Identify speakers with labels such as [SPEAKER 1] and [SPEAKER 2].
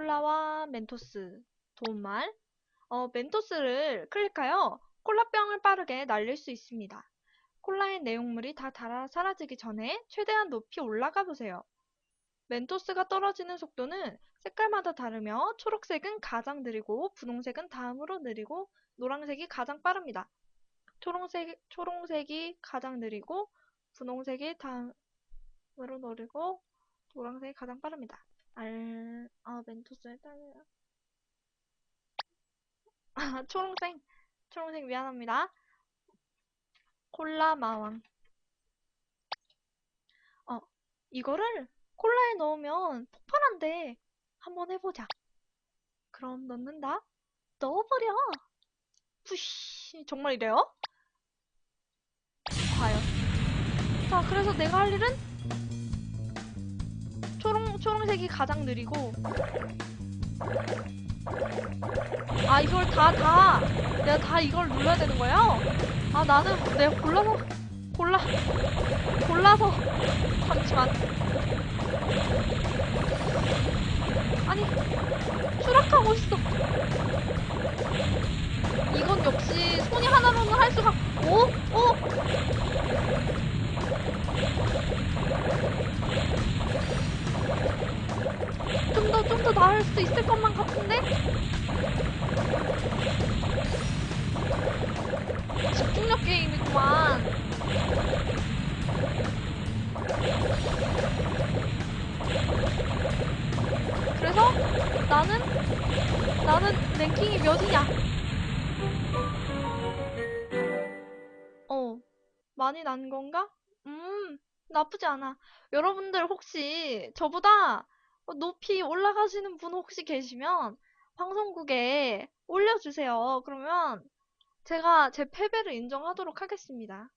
[SPEAKER 1] 콜라와 멘토스 도움말 어, 멘토스를 클릭하여 콜라병을 빠르게 날릴 수 있습니다. 콜라의 내용물이 다 닳아 사라지기 전에 최대한 높이 올라가 보세요. 멘토스가 떨어지는 속도는 색깔마다 다르며 초록색은 가장 느리고 분홍색은 다음으로 느리고 노란색이 가장 빠릅니다. 초록색, 초록색이 가장 느리고 분홍색이 다음으로 느리고 노란색이 가장 빠릅니다. 알, 아, 멘토스에 따르 아, 초록색, 초록색 미안합니다. 콜라 마왕. 어, 이거를 콜라에 넣으면 폭발한대. 한번 해보자. 그럼 넣는다. 넣어버려. 푸쉬. 정말 이래요? 과연. 자, 그래서 내가 할 일은 초록색이 가장 느리고 아 이걸 다 다 내가 다 이걸 눌러야 되는 거야? 아 나는 내가 골라서 골라 골라서 잠시만 아니 추락하고 있어 이건 역시 손이 하나로는 할 수가 오? 오? 더 나을 수 있을 것만 같은데? 집중력 게임이구만. 그래서 나는 나는 랭킹이 몇이냐? 어, 많이 난 건가? 음, 나쁘지 않아. 여러분들 혹시 저보다 높이 올라가시는 분 혹시 계시면 방송국에 올려주세요. 그러면 제가 제 패배를 인정하도록 하겠습니다.